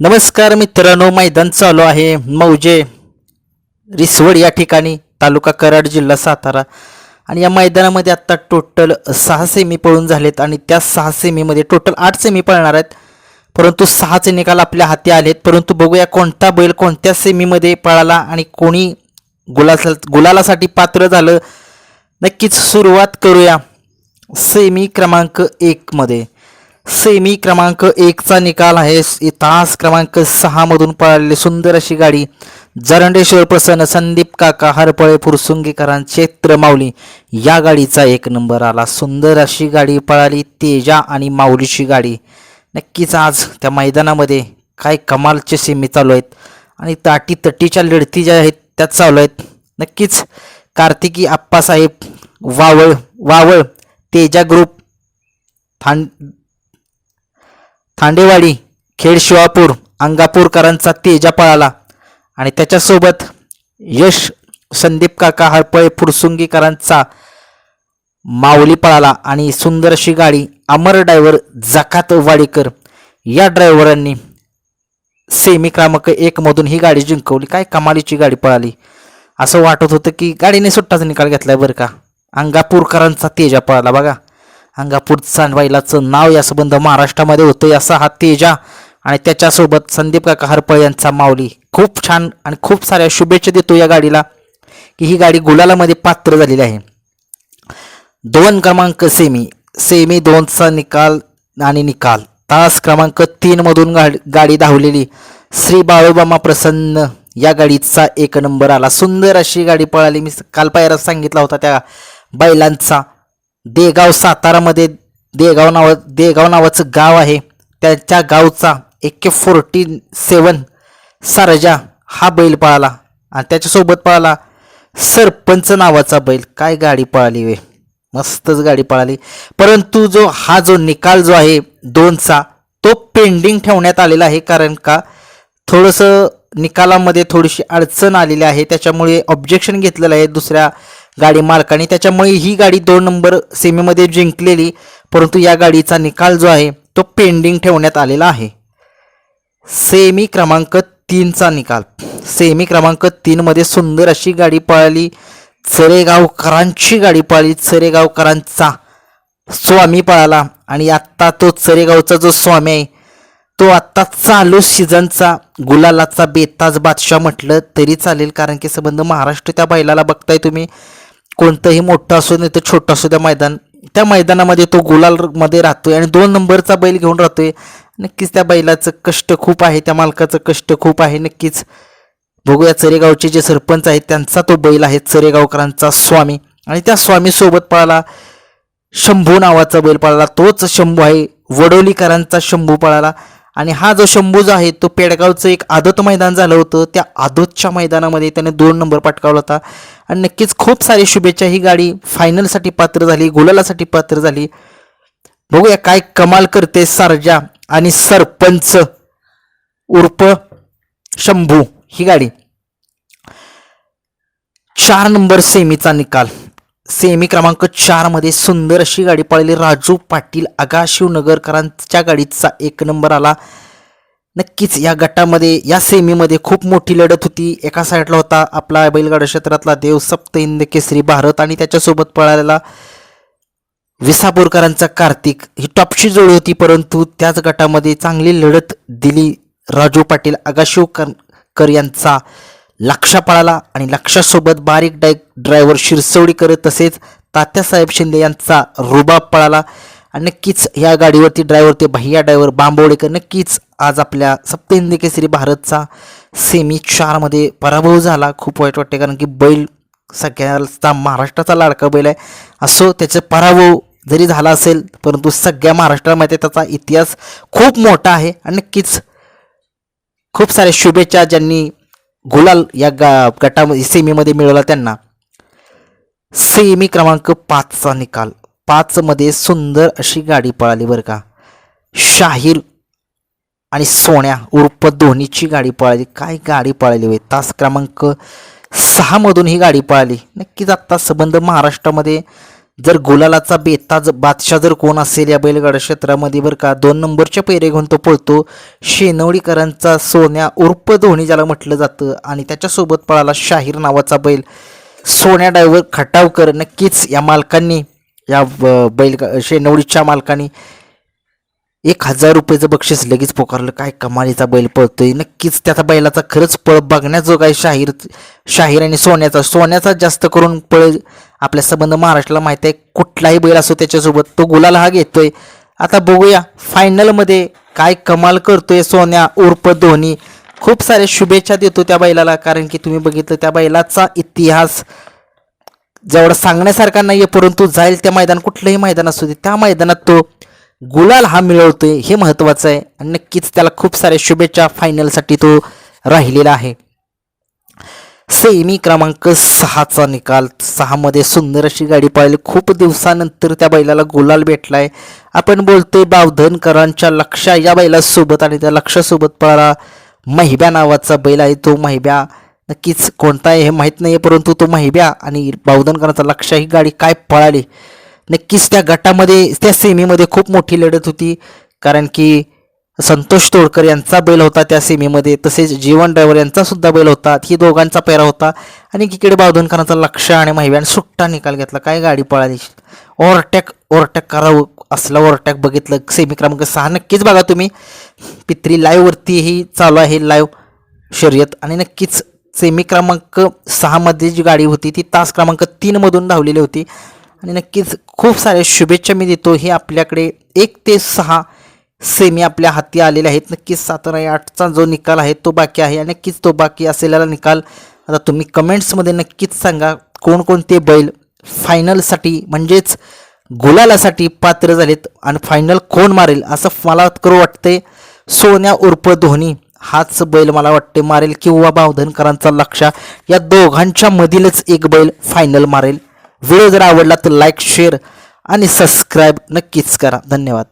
नमस्कार मित्रांनो मैदान चालू आहे. मौजे रिसवड या ठिकाणी तालुका कराड जिल्हा सातारा. आणि या मैदानामध्ये आत्ता टोटल सहा सेमी पळून झालेत आणि त्या सहा सेमीमध्ये टोटल आठ सेमी पळणार आहेत. परंतु सहाचे निकाल आपल्या हाती आलेत. परंतु बघूया कोणता बैल कोणत्या सेमीमध्ये पळाला आणि कोणी गुलासा गुलालासाठी पात्र झालं. नक्कीच सुरुवात करूया सेमी क्रमांक एकमध्ये सेमी क्रमांक एकचा निकाल आहे. इतिहास तास क्रमांक सहामधून पळालेली सुंदर अशी गाडी. जरंडेश्वर प्रसन्न संदीप काका हरपळे फुरसुंगीकरांचे माऊली. या गाडीचा एक नंबर आला. सुंदर अशी गाडी पळाली तेजा आणि माऊलीची गाडी. नक्कीच आज त्या मैदानामध्ये काय कमालचे सेमी चालू आहेत. आणि ताटी तटीच्या लढती ज्या आहेत त्या चालू आहेत. नक्कीच कार्तिकी आप्पासाहेब वावळ वावळ तेजा ग्रुप थांड थांडेवाडी खेड शिवापूर अंगापूरकरांचा तेजा पळाला. आणि त्याच्यासोबत यश संदीप काका हरपळे फुरसुंगीकरांचा माऊली पळाला. आणि सुंदर अशी गाडी अमर ड्रायव्हर जकात वाडीकर या ड्रायव्हरांनी सेमी क्रमांक एकमधून ही गाडी जिंकवली. काय कमालीची गाडी पळाली. असं वाटत होतं की गाडीने सुट्टाचा निकाल घेतलाय बरं का. अंगापूरकरांचा तेजा पळाला बघा. अंगापूर सांडवाईलाचं नाव या संबंध महाराष्ट्रामध्ये होतं असा हा तेजा. आणि त्याच्यासोबत संदीप काका हरपळ यांचा माऊली. खूप छान आणि खूप साऱ्या शुभेच्छा देतो या गाडीला की ही गाडी गुलालामध्ये पात्र झालेली आहे. दोन क्रमांक सेमी सेमी दोनचा निकाल आणि निकाल. तास क्रमांक तीनमधून गाडी गाडी धावलेली श्री बाळूबामा प्रसन्न या गाडीचा एक नंबर आला. सुंदर अशी गाडी पळाली. मी काल पायरा सांगितला होता त्या बैलांचा. देगाव सातारामध्ये देगाव नाव देगाव नावाचं गाव आहे. त्याच्या गावचा एके फोर्टी सेवन सारजा हा बैल पळाला आणि त्याच्यासोबत पळाला सरपंच नावाचा बैल. काय गाडी पळाली वे? मस्तच गाडी पळाली. परंतु जो हा जो निकाल जो आहे दोनचा तो पेंडिंग ठेवण्यात आलेला आहे कारण का थोडंसं निकालामध्ये थोडीशी अडचण आलेली आहे. त्याच्यामुळे ऑब्जेक्शन घेतलेलं आहे दुसऱ्या गाडी मालकाने त्याच्यामुळे ही गाडी दोन नंबर सेमीमध्ये जिंकलेली परंतु या गाडीचा निकाल जो आहे तो पेंडिंग ठेवण्यात आलेला आहे. सेमी क्रमांक तीनचा निकाल. सेमी क्रमांक तीनमध्ये सुंदर अशी गाडी पळाली चरेगावकरांची गाडी पळाली चरेगावकरांचा स्वामी पळाला आणि आत्ता तो चरेगावचा जो स्वामी आहे तो आत्ता चालू सीझनचा गुलालाचा बेताज बादशाह म्हटलं तरी चालेल कारण की संबंध महाराष्ट्र त्या बैलाला बघताय तुम्ही. कोणतंही मोठं असू नाही तर छोटं असू त्या मैदान त्या मैदानामध्ये तो गुलालमध्ये राहतोय आणि दोन नंबरचा बैल घेऊन राहतोय. नक्कीच त्या बैलाचं कष्ट खूप आहे त्या मालकाचं कष्ट खूप आहे. नक्कीच बघूया चरेगावचे जे सरपंच आहेत त्यांचा तो बैल आहे चरेगावकरांचा स्वामी. आणि त्या स्वामीसोबत पळाला शंभू नावाचा बैल पळाला तोच शंभू आहे. वडोलीकरांचा शंभू पळाला. आणि हा जो शंभू जो आहे तो पेडगावचं एक आदत मैदान झालं होतं. त्या आदतच्या मैदानामध्ये त्याने दोन नंबर पटकावला होता. आणि नक्कीच खूप सारी शुभेच्छा. ही गाडी फायनलसाठी पात्र झाली गुलालासाठी पात्र झाली. बघूया काय कमाल करते सरजा आणि सरपंच उर्फ शंभू. ही गाडी चार नंबर सेमीचा निकाल. सेमी क्रमांक चारमध्ये सुंदर अशी गाडी पळाली. राजू पाटील आगाशिव नगरकरांच्या गाडीचा एक नंबर आला. नक्कीच या गटामध्ये या सेमीमध्ये खूप मोठी लढत होती. एका साईडला होता आपला बैलगाडा क्षेत्रातला देव सप्त हिंद केसरी भारत आणि त्याच्यासोबत पळालेला विसापूरकरांचा कार्तिक. ही टॉपची जोडी होती परंतु त्याच गटामध्ये चांगली लढत दिली. राजू पाटील आगाशिवकर कर यांचा लक्ष पळाला आणि लक्षासोबत बारीक डाय ड्रायव्हर शिरसवडीकर तसेच तात्यासाहेब शिंदे यांचा रुबाब पळाला. आणि नक्कीच या गाडीवरती ड्रायव्हर ते भैया ड्रायव्हर बांबवडेकर नक्कीच आज आपल्या सप्तहिंदी केसरी भारतचा सेमी चारमध्ये पराभव झाला. खूप वाईट वाटते कारण की बैल सगळ्याचा महाराष्ट्राचा लाडका बैल आहे. असो त्याचा पराभव जरी झाला असेल परंतु सगळ्या महाराष्ट्रामध्ये त्याचा इतिहास खूप मोठा आहे. आणि नक्कीच खूप साऱ्या शुभेच्छा ज्यांनी गुलाल या गा गटामध्ये सेमीमध्ये मिळवला त्यांना. सेमी क्रमांक पाचचा निकाल. पाचमध्ये सुंदर अशी गाडी पळाली बरं का. शाहीर आणि सोन्या उर्फ धोनीची गाडी पळाली. काय गाडी पळाली होय तास क्रमांक सहामधून ही गाडी पळाली. नक्कीच आत्ता संबंध महाराष्ट्रामध्ये जर गुलालाचा बेताज बादशाह जर कोण असेल या बैलगाडा क्षेत्रामध्ये बरं का दोन नंबरच्या पेरे घेऊन तो पळतो. शेनवडीकरांचा सोन्या उर्फ धोनी ज्याला म्हटलं जातं आणि त्याच्यासोबत पळाला शाहीर नावाचा बैल. सोन्या डायव्हर खटावकर नक्कीच या मालकांनी या ब- बैल शेनवडीच्या मालकांनी एक हजार रुपयाचं बक्षीस लगेच पोकारलं. काय कमालीचा बैल पळतोय. नक्कीच त्याचा बैलाचा खरंच पळ बघण्याजोगा आहे शाहीर शाहीर आणि सोन्याचा. सोन्याचा जास्त करून पळ आपल्या संबंध महाराष्ट्राला माहीत आहे. कुठलाही बैल असो त्याच्यासोबत तो गुलाल हा घेतोय. आता बघूया फायनलमध्ये काय कमाल करतोय सोन्या उर्फ धोनी. खूप साऱ्या शुभेच्छा देतो त्या बैलाला कारण की तुम्ही बघितलं त्या बैलाचा इतिहास जेवढा सांगण्यासारखा नाही आहे परंतु जाईल त्या मैदान कुठलंही मैदान असू दे त्या मैदानात तो गुलाल हा मिळवतोय हे महत्त्वाचं आहे. आणि नक्कीच त्याला खूप साऱ्या शुभेच्छा फायनलसाठी तो राहिलेला आहे. सेमी क्रमांक सहाचा निकाल. सहामध्ये सुंदर अशी गाडी पाहिली खूप दिवसानंतर त्या बैलाला गुलाल भेटलाय. आपण बोलतोय बावधनकरांच्या लक्षा या बैलासोबत आणि त्या लक्षासोबत पळाला महिब्या नावाचा बैल आहे तो महिब्या. नक्कीच कोणता आहे हे माहीत नाही परंतु तो महिब्या आणि बावधनकरांचा लक्ष ही गाडी काय पळाली? नक्कीच त्या गटामध्ये त्या सेमीमध्ये खूप मोठी लढत होती. कारण की संतोष तोडकर यांचा बैल होता त्या सेमीमध्ये तसेच जीवन ड्रायव्हर यांचा सुद्धा बैल होता. ही दोघांचा पेरा होता. आणि किकडे बावधनकरांचा लक्ष आणि महिब्याने सुट्टा निकाल घेतला. काय गाडी पळाली. ओव्हरटॅक ओव्हरटॅक करावं असला ओव्हरटॅक बघितलं. सेमी क्रमांक सहा. नक्कीच बघा तुम्ही. पित्री लाईव्हवरती ही चालू आहे लाईव्ह शर्यत. आणि नक्कीच सेमी क्रमांक सहामध्ये जी गाडी होती ती तास क्रमांक तीनमधून धावलेली होती. आणि नक्कीच खूप साऱ्या शुभेच्छा मी देतो. हे आपल्याकडे एक ते सहा सेमी आपल्या हाती आलेले आहेत. नक्कीच सातारा आठचा जो निकाल आहे तो बाकी आहे. आणि नक्कीच तो बाकी असलेला निकाल. आता तुम्ही कमेंट्समध्ये नक्कीच सांगा कोणकोणते बैल फायनलसाठी म्हणजेच गुलालासाठी पात्र झालेत आणि फायनल कोण मारेल असं मला करू वाटते सोन्या उर्फ धोनी हाच बैल मला वाटते मारेल. किंवा बावधनकरांचा लक्ष या दोघांच्या मधीलच एक बैल फायनल मारेल. व्हिडिओ जर आवडला तर लाईक शेअर आणि सबस्क्राईब नक्कीच करा. धन्यवाद.